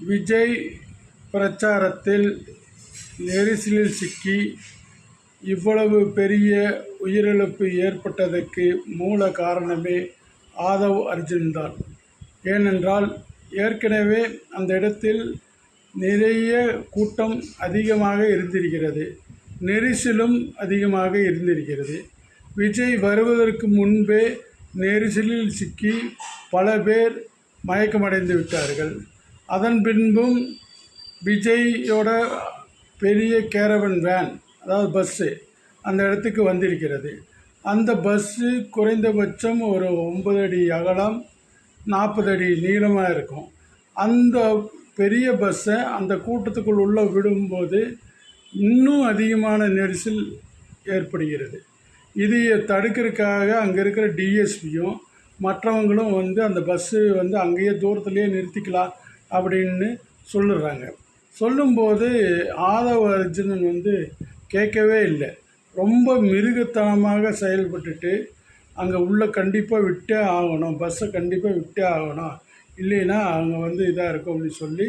விஜய் பிரச்சாரத்தில் நெரிசலில் சிக்கி இவ்வளவு பெரிய உயிரிழப்பு ஏற்பட்டதற்கு மூல காரணமே ஆதவ் அர்ஜுன் தான். ஏனென்றால் ஏற்கனவே அந்த இடத்தில் நிறைய கூட்டம் அதிகமாக இருந்திருக்கிறது. நெரிசலும் அதிகமாக இருந்திருக்கிறது. விஜய் வருவதற்கு முன்பே நெரிசலில் சிக்கி பல பேர் மயக்கமடைந்து விட்டார்கள். அதன் பின்பும் விஜய்யோட பெரிய கேரவன் வேன் அதாவது பஸ்ஸு அந்த இடத்துக்கு வந்திருக்கிறது. அந்த பஸ்ஸு குறைந்தபட்சம் ஒரு ஒன்பது அடி அகலம் நாற்பது அடி நீளமாக இருக்கும். அந்த பெரிய பஸ்ஸை அந்த கூட்டத்துக்குள் உள்ளே விடும்போது இன்னும் அதிகமான நெரிசல் ஏற்படுகிறது. இதையை தடுக்கிறதுக்காக அங்கே இருக்கிற டிஎஸ்பியும் மற்றவங்களும் வந்து அந்த பஸ்ஸு வந்து அங்கேயே தூரத்துலேயே நிறுத்திக்கலாம். அப்படின்னு சொல்லுறாங்க. சொல்லும்போது ஆதவ அர்ஜுனன் வந்து கேட்கவே இல்லை. ரொம்ப மிருகத்தனமாக செயல்பட்டுட்டு அங்கே உள்ளே கண்டிப்பாக விட்டே ஆகணும் பஸ்ஸை கண்டிப்பாக விட்டே ஆகணும் இல்லைன்னா அங்கே வந்து இதாக இருக்கும் அப்படின்னு சொல்லி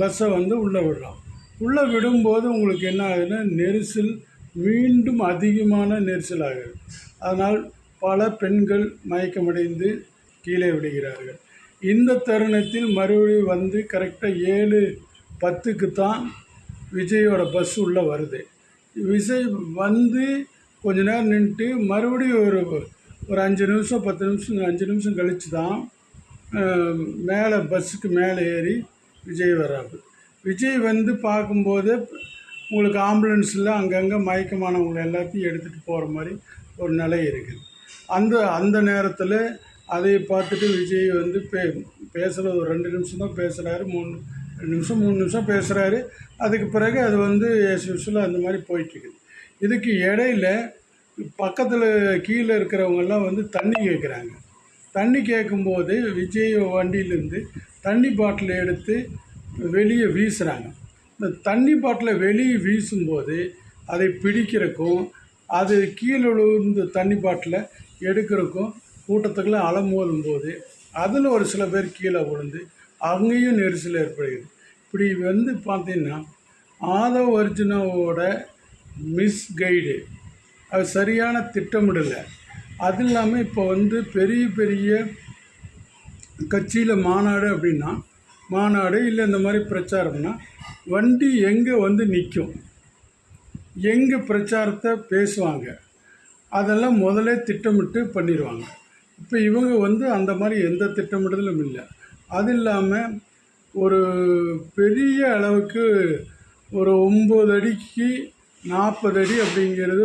பஸ்ஸை வந்து உள்ளே விடுறோம் உள்ளே விடும்போது உங்களுக்கு என்ன ஆகுதுன்னா நெரிசல் மீண்டும் அதிகமான நெரிசல் ஆகுது. அதனால் பல பெண்கள் மயக்கமடைந்து கீழே விடுகிறார்கள். இந்த தருணத்தில் மறுபடியும் வந்து கரெக்டாக ஏழு பத்துக்கு தான் விஜயோட பஸ் உள்ளே வருது. விஜய் வந்து கொஞ்ச நேரம் நின்றுட்டு மறுபடியும் ஒரு ஒரு அஞ்சு நிமிஷம் பத்து நிமிஷம் அஞ்சு நிமிஷம் கழித்து தான் மேலே பஸ்ஸுக்கு மேலே ஏறி விஜய் வர்றாரு. விஜய் வந்து பார்க்கும்போது உங்களுக்கு ஆம்புலன்ஸில் அங்கங்கே மயக்கமானவங்களை எல்லாத்தையும் எடுத்துகிட்டு போகிற மாதிரி ஒரு நிலை இருக்குது. அந்த அந்த நேரத்தில் அதை பார்த்துட்டு விஜய் வந்து பே பேசுகிற ஒரு ரெண்டு நிமிஷம் தான் பேசுகிறாரு மூணு ரெண்டு நிமிஷம் மூணு நிமிஷம் பேசுகிறாரு அதுக்கு பிறகு அது வந்து எஸ் யூஸ்வலாக அந்த மாதிரி போயிட்டுருக்குது. இதுக்கு இடையில பக்கத்தில் கீழே இருக்கிறவங்கெல்லாம் வந்து தண்ணி கேட்குறாங்க தண்ணி கேட்கும்போது விஜய் வண்டியிலேருந்து தண்ணி பாட்டில் எடுத்து வெளியே வீசுகிறாங்க இந்த தண்ணி பாட்டில் வெளியே வீசும்போது அதை பிடிக்கிறக்கும் அது கீழே விழுந்த தண்ணி பாட்டில் எடுக்கிறக்கும் கூட்டத்துக்குள்ள அலமோதும் போது அதில் ஒரு சில பேர் கீழே விழுந்து அங்கேயும் நெரிசல் ஏற்படுகிறது. இப்படி வந்து பார்த்தீங்கன்னா ஆதவ் அர்ஜுனாவோட மிஸ் கைடு அது சரியான திட்டமிடலை. அது இல்லாமல் இப்போ வந்து பெரிய பெரிய கட்சியில் மாநாடு அப்படின்னா மாநாடு இல்லை இந்த மாதிரி பிரச்சாரம்னா வண்டி எங்கே வந்து நிற்கும் எங்கே பிரச்சாரத்தை பேசுவாங்க? அதெல்லாம் முதலே திட்டமிட்டு பண்ணிடுவாங்க. இப்போ இவங்க வந்து அந்த மாதிரி எந்த திட்டமிடுதலும் இல்லை. அது இல்லாமல் ஒரு பெரிய அளவுக்கு ஒரு ஒம்பது அடிக்கு நாற்பது அடி அப்படிங்கிறது